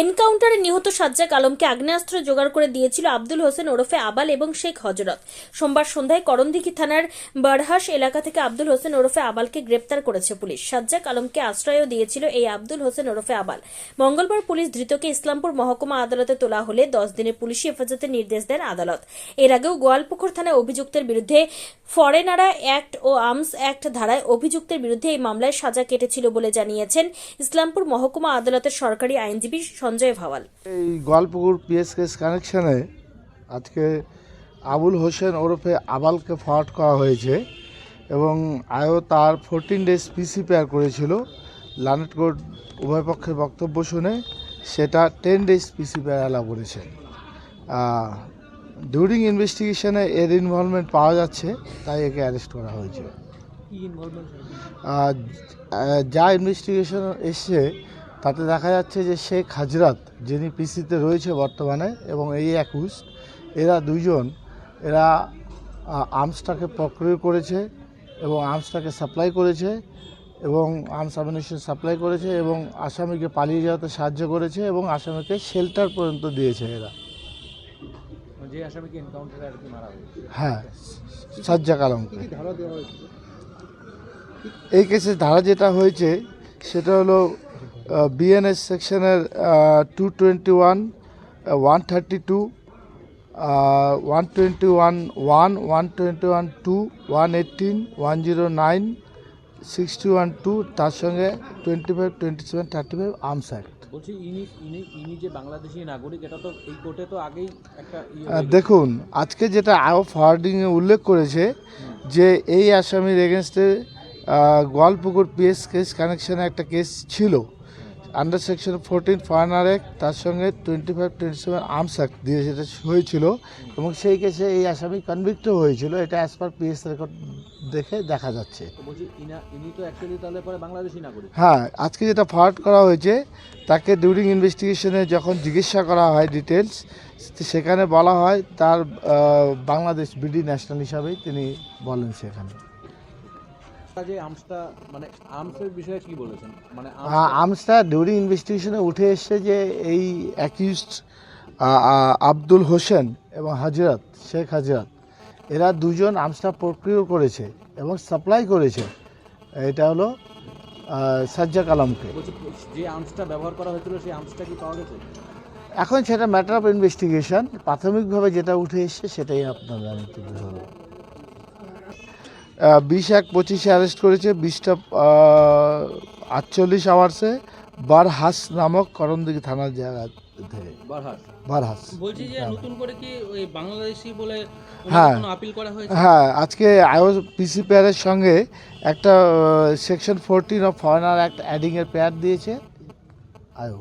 এনকাউন্টারে নিহত সাজ্জাক আলমকে আগ্নেয়াস্ত্র জোগাড় করে দিয়েছিল আব্দুল হোসেন ওরফে আবাল এবং শেখ হজরত। সোমবার সন্ধ্যায় করণদিঘি থানার বারহাস এলাকা থেকে আব্দুল হোসেন ওরফে আবালকে গ্রেপ্তার করেছে পুলিশ। সাজ্জাক আলমকে আশ্রয়ও দিয়েছিল এই আব্দুল হোসেন ওরফে আবাল। মঙ্গলবার পুলিশ ধৃতকে ইসলামপুর মহকুমা আদালতে তোলা হলে দশ দিনে পুলিশি হেফাজতের নির্দেশ দেন আদালত। এর আগেও গোয়ালপুকুর থানায় অভিযুক্তের বিরুদ্ধে ফরেনারা অ্যাক্ট ও আর্মস অ্যাক্ট ধারায় অভিযুক্তের বিরুদ্ধে এই মামলায় সাজা কেটেছিল বলে জানিয়েছেন ইসলামপুর মহকুমা আদালতের সরকারি আইনজীবী সঞ্জয় ভাওয়াল। এই গোয়ালপুকুর পিএস কেস কানেকশানে আজকে আবুল হোসেন ওরফে আবালকে ফরওয়ার্ড করা হয়েছে এবং আয়ও তার ফোরটিন ডেজ পিসি পেয়ার করেছিল। লানেট কোর্ট উভয় পক্ষের বক্তব্য শুনে সেটা ten days PC prayer allow করেছে। ডিউরিং ইনভেস্টিগেশনে এর ইনভলভমেন্ট পাওয়া যাচ্ছে তাই একে অ্যারেস্ট করা হয়েছে। যা ইনভেস্টিগেশন এসছে তাতে দেখা যাচ্ছে যে শেখ হাজরাত যিনি পিসিতে রয়েছে বর্তমানে এবং এই একুশ এরা দুইজন এরা আর্মসটাকে প্রক্রিয় করেছে এবং আর্মসটাকে সাপ্লাই করেছে এবং আর্মস অ্যামিনেশন সাপ্লাই করেছে এবং আসামিকে পালিয়ে যাওয়াতে সাহায্য করেছে এবং আসামিকে শেল্টার পর্যন্ত দিয়েছে এরা। হ্যাঁ সাজ্জাক আলমকে এই কেসে ধারা যেটা হয়েছে সেটা হলো বিএনএস সেকশনের two twenty one one thirty two one twenty one one one twenty one two one eighteen one zero nine sixty one two তার সঙ্গে twenty five twenty seven thirty five arms act বলছি ইনি ইনি ইনি যে বাংলাদেশি নাগরিক এটা তো এই কোর্টে তো আগেই একটা ইয়ে। দেখুন আজকে যেটা আয়ো ফরওয়ার্ডিংয়ে উল্লেখ করেছে যে এই আসামির এগেনস্টে গোয়ালপুকুর পিএস কেস কানেকশনে একটা কেস ছিল। Under section fourteen foreigner act তার সঙ্গে twenty five twenty seven arms act দিয়ে যেটা হয়েছিল এবং সেই কেসে এই আসামি কনভিক্ট হয়েছিল। এটা অ্যাজ পার পিএস রেকর্ড দেখে দেখা যাচ্ছে। হ্যাঁ আজকে যেটা ফরওয়ার্ড করা হয়েছে তাকে ডিউরিং ইনভেস্টিগেশনে যখন জিজ্ঞাসা করা হয় ডিটেলস সেখানে বলা হয় তার বাংলাদেশ বিডি ন্যাশনাল হিসাবেই তিনি বলেন সেখানে। যে আর্মসটা মানে আর্মসের বিষয়ে কি বলেছেন? মানে ডিউরিং ইনভেস্টিগেশনে উঠে এসছে যে এই অ্যাকিউজড আব্দুল হোসেন এবং হাজরত শেখ হাজরত এরা দুজন আর্মসটা প্রক্রিয় করেছে এবং সাপ্লাই করেছে। এটা হলো আহ, সাজ্জাক আলমকে। যে আর্মসটা ব্যবহার করা হয়েছিল সেই আর্মসটা কি পাওয়া গেছে? এখন সেটা ম্যাটার অফ ইনভেস্টিগেশন প্রাথমিকভাবে যেটা উঠে এসছে সেটাই আপনাদের আমি তুলে ধরবো। বিশ এক পঁচিশে অ্যারেস্ট করেছে বিশটা আটচল্লিশ আওয়ার্সে বারহাস নামক করণদিঘি থানার জায়গা থেকে বারহাস? বারহাস। বলছি যে নতুন করে কি ওই বাংলাদেশি বলে হ্যাঁ। আপিল করা হয়েছে? হ্যাঁ আজকে আইও পিসি পেয়ারের সঙ্গে একটা section fourteen of foreigner act অ্যাডিংয়ের prayer দিয়েছে। আয়ো